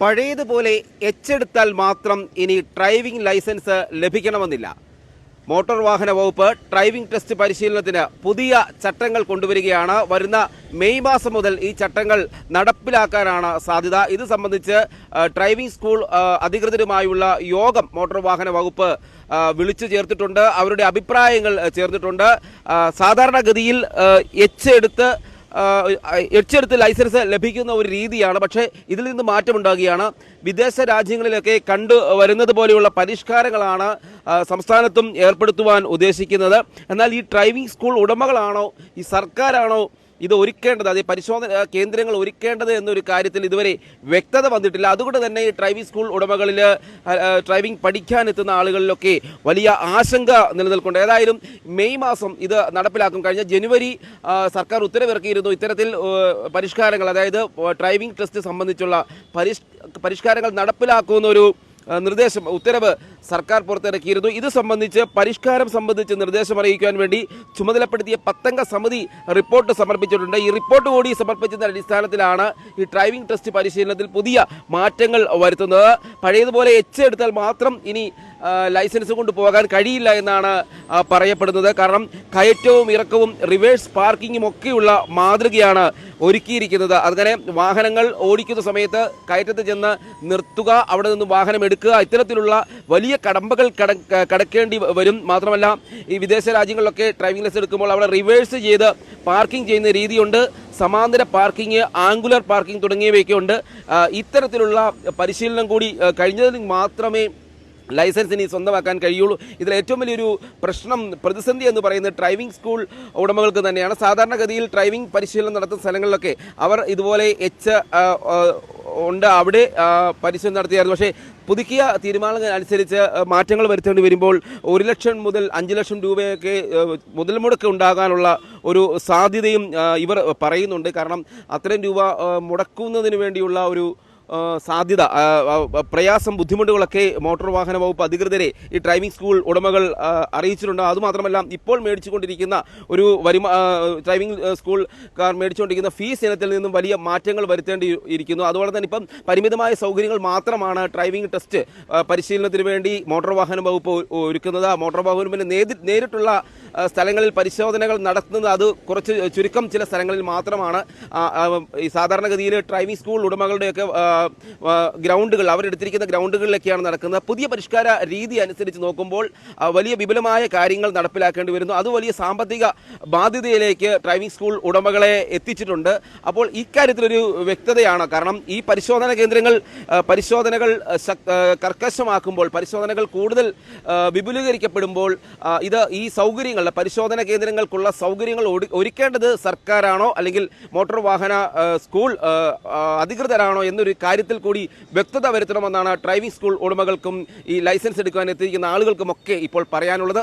പഴയതുപോലെ എച്ചെടുത്താൽ മാത്രം ഇനി ഡ്രൈവിംഗ് ലൈസൻസ് ലഭിക്കണമെന്നില്ല. മോട്ടോർ വാഹന വകുപ്പ് ഡ്രൈവിംഗ് ടെസ്റ്റ് പരിശീലനത്തിന് പുതിയ ചട്ടങ്ങൾ കൊണ്ടുവരികയാണ്. വരുന്ന മെയ് മാസം മുതൽ ഈ ചട്ടങ്ങൾ നടപ്പിലാക്കാനാണ് സാധ്യത. ഇത് സംബന്ധിച്ച് ഡ്രൈവിംഗ് സ്കൂൾ അധികൃതരുമായുള്ള യോഗം മോട്ടോർ വാഹന വകുപ്പ് വിളിച്ചു ചേർത്തിട്ടുണ്ട്. അവരുടെ അഭിപ്രായങ്ങൾ ചേർന്നിട്ടുണ്ട് സാധാരണഗതിയിൽ എച്ച് എടുത്ത് എച്ചെടുത്ത് ലൈസൻസ് ലഭിക്കുന്ന ഒരു രീതിയാണ്. പക്ഷേ ഇതിൽ നിന്ന് മാറ്റമുണ്ടാകുകയാണ്. വിദേശ രാജ്യങ്ങളിലൊക്കെ കണ്ടു വരുന്നത് പോലെയുള്ള പരിഷ്കാരങ്ങളാണ് സംസ്ഥാനത്തും ഏർപ്പെടുത്തുവാൻ ഉദ്ദേശിക്കുന്നത്. എന്നാൽ ഈ ഡ്രൈവിംഗ് സ്കൂൾ ഉടമകളാണോ ഈ സർക്കാരാണോ ഇത് ഒരുക്കേണ്ടത് അത് പരിശോധന കേന്ദ്രങ്ങൾ ഒരുക്കേണ്ടത് എന്നൊരു കാര്യത്തിൽ ഇതുവരെ വ്യക്തത വന്നിട്ടില്ല. അതുകൊണ്ട് തന്നെ ഈ ഡ്രൈവിംഗ് സ്കൂൾ ഉടമകളിൽ ഡ്രൈവിംഗ് പഠിക്കാൻ എത്തുന്ന ആളുകളിലൊക്കെ വലിയ ആശങ്ക നിലനിൽക്കുന്നുണ്ട് ഏതായാലും മെയ് മാസം ഇത് നടപ്പിലാക്കും. കഴിഞ്ഞ ജനുവരി സർക്കാർ ഉത്തരവിറക്കിയിരുന്നു ഇത്തരത്തിൽ പരിഷ്കാരങ്ങൾ അതായത് ഡ്രൈവിംഗ് ടെസ്റ്റ് സംബന്ധിച്ചുള്ള പരിഷ് പരിഷ്കാരങ്ങൾ നടപ്പിലാക്കുന്ന ഒരു നിർദ്ദേശം ഉത്തരവ് സർക്കാർ പുറത്തിറക്കിയിരുന്നു. ഇത് സംബന്ധിച്ച് പരിഷ്കാരം സംബന്ധിച്ച് നിർദ്ദേശം അറിയിക്കാൻ വേണ്ടി ചുമതലപ്പെടുത്തിയ പത്തംഗ സമിതി റിപ്പോർട്ട് സമർപ്പിച്ചിട്ടുണ്ട്. ഈ റിപ്പോർട്ട് കൂടി സമർപ്പിച്ചതിന്റെ അടിസ്ഥാനത്തിലാണ് ഈ ഡ്രൈവിംഗ് ടെസ്റ്റ് പരിശീലനത്തിൽ പുതിയ മാറ്റങ്ങൾ വരുത്തുന്നത്. പഴയതുപോലെ എച്ച് എടുത്താൽ മാത്രം ഇനി ലൈസൻസ് കൊണ്ട് പോകാൻ കഴിയില്ല എന്നാണ് പറയപ്പെടുന്നത്. കാരണം കയറ്റവും ഇറക്കവും റിവേഴ്സ് പാർക്കിങ്ങും ഒക്കെയുള്ള മാതൃകയാണ് ഒരുക്കിയിരിക്കുന്നത്. അങ്ങനെ വാഹനങ്ങൾ ഓടിക്കുന്ന സമയത്ത് കയറ്റത്ത് ചെന്ന് നിർത്തുക അവിടെ നിന്ന് വാഹനം എടുക്കുക ഇത്തരത്തിലുള്ള വലിയ കടമ്പകൾ കട കടക്കേണ്ടി വരും. മാത്രമല്ല ഈ വിദേശ രാജ്യങ്ങളിലൊക്കെ ഡ്രൈവിംഗ് ലൈസൻസ് എടുക്കുമ്പോൾ അവിടെ റിവേഴ്സ് ചെയ്ത് പാർക്കിംഗ് ചെയ്യുന്ന രീതിയുണ്ട്. സമാന്തര പാർക്കിംഗ് ആംഗുലർ പാർക്കിംഗ് തുടങ്ങിയവയൊക്കെ ഉണ്ട് ഇത്തരത്തിലുള്ള പരിശീലനം കൂടി കഴിഞ്ഞതിൽ മാത്രമേ ലൈസൻസ് ഇനി സ്വന്തമാക്കാൻ കഴിയുള്ളൂ. ഇതിൽ ഏറ്റവും വലിയൊരു പ്രശ്നം പ്രതിസന്ധി എന്ന് പറയുന്നത് ഡ്രൈവിംഗ് സ്കൂൾ ഉടമകൾക്ക് തന്നെയാണ്. സാധാരണഗതിയിൽ ഡ്രൈവിംഗ് പരിശീലനം നടത്തുന്ന സ്ഥലങ്ങളിലൊക്കെ അവർ ഇതുപോലെ എച്ച് ഉണ്ട്. അവിടെ പരിശീലനം നടത്തിയായിരുന്നു. പക്ഷേ പുതുക്കിയ തീരുമാനങ്ങൾ അനുസരിച്ച് മാറ്റങ്ങൾ വരുത്തേണ്ടി വരുമ്പോൾ ഒരു ലക്ഷം മുതൽ അഞ്ച് ലക്ഷം രൂപയൊക്കെ മുതൽ മുടക്ക് ഉണ്ടാകാനുള്ള ഒരു സാധ്യതയും ഇവർ പറയുന്നുണ്ട്. കാരണം അത്രയും രൂപ മുടക്കുന്നതിന് വേണ്ടിയുള്ള ഒരു സാധ്യത പ്രയാസം ബുദ്ധിമുട്ടുകളൊക്കെ മോട്ടോർ വാഹന വകുപ്പ് അധികൃതരെ ഈ ഡ്രൈവിംഗ് സ്കൂൾ ഉടമകൾ അറിയിച്ചിട്ടുണ്ട്. അതുമാത്രമല്ല ഇപ്പോൾ മേടിച്ചുകൊണ്ടിരിക്കുന്ന ഒരു വരുമാ ഡ്രൈവിംഗ് സ്കൂൾ കാർ മേടിച്ചുകൊണ്ടിരിക്കുന്ന ഫീസ് ഇനത്തിൽ നിന്നും വലിയ മാറ്റങ്ങൾ വരുത്തേണ്ടി ഇരിക്കുന്നു. അതുപോലെ തന്നെ ഇപ്പം പരിമിതമായ സൗകര്യങ്ങൾ മാത്രമാണ് ഡ്രൈവിംഗ് ടെസ്റ്റ് പരിശീലനത്തിന് വേണ്ടി മോട്ടോർ വാഹന വകുപ്പ് ഒരുക്കുന്നത്. മോട്ടോർ വാഹന വകുപ്പിന് നേരി- നേരിട്ടുള്ള സ്ഥലങ്ങളിൽ പരിശോധനകൾ നടത്തുന്നത് അത് കുറച്ച് ചുരുക്കം ചില സ്ഥലങ്ങളിൽ മാത്രമാണ്. സാധാരണഗതിയിൽ ഡ്രൈവിംഗ് സ്കൂൾ ഉടമകളുടെയൊക്കെ ഗ്രൗണ്ടുകൾ അവരെടുത്തിരിക്കുന്ന ഗ്രൗണ്ടുകളിലൊക്കെയാണ് നടക്കുന്നത്. പുതിയ പരിഷ്കാര രീതി അനുസരിച്ച് നോക്കുമ്പോൾ വലിയ വിപുലമായ കാര്യങ്ങൾ നടപ്പിലാക്കേണ്ടി വരുന്നു. അത് വലിയ സാമ്പത്തിക ബാധ്യതയിലേക്ക് ഡ്രൈവിംഗ് സ്കൂൾ ഉടമകളെ എത്തിച്ചിട്ടുണ്ട്. അപ്പോൾ ഇക്കാര്യത്തിലൊരു വ്യക്തതയാണ്. കാരണം ഈ പരിശോധന കേന്ദ്രങ്ങൾ പരിശോധനകൾ കർക്കശമാക്കുമ്പോൾ പരിശോധനകൾ കൂടുതൽ വിപുലീകരിക്കപ്പെടുമ്പോൾ ഇത് ഈ സൗകര്യങ്ങളുടെ പരിശോധന കേന്ദ്രങ്ങൾക്കുള്ള സൗകര്യങ്ങൾ ഒരുക്കേണ്ടത് സർക്കാരാണോ അല്ലെങ്കിൽ മോട്ടോർ വാഹന സ്കൂൾ അധികൃതരാണോ എന്നൊരു കാര്യത്തിൽ കൂടി വ്യക്തത വരുത്തണമെന്നാണ് ഡ്രൈവിംഗ് സ്കൂൾ ഉടമകൾക്കും ഈ ലൈസൻസ് എടുക്കാൻ എത്തിയിരിക്കുന്ന ആളുകൾക്കുമൊക്കെ ഇപ്പോൾ പറയാനുള്ളത്.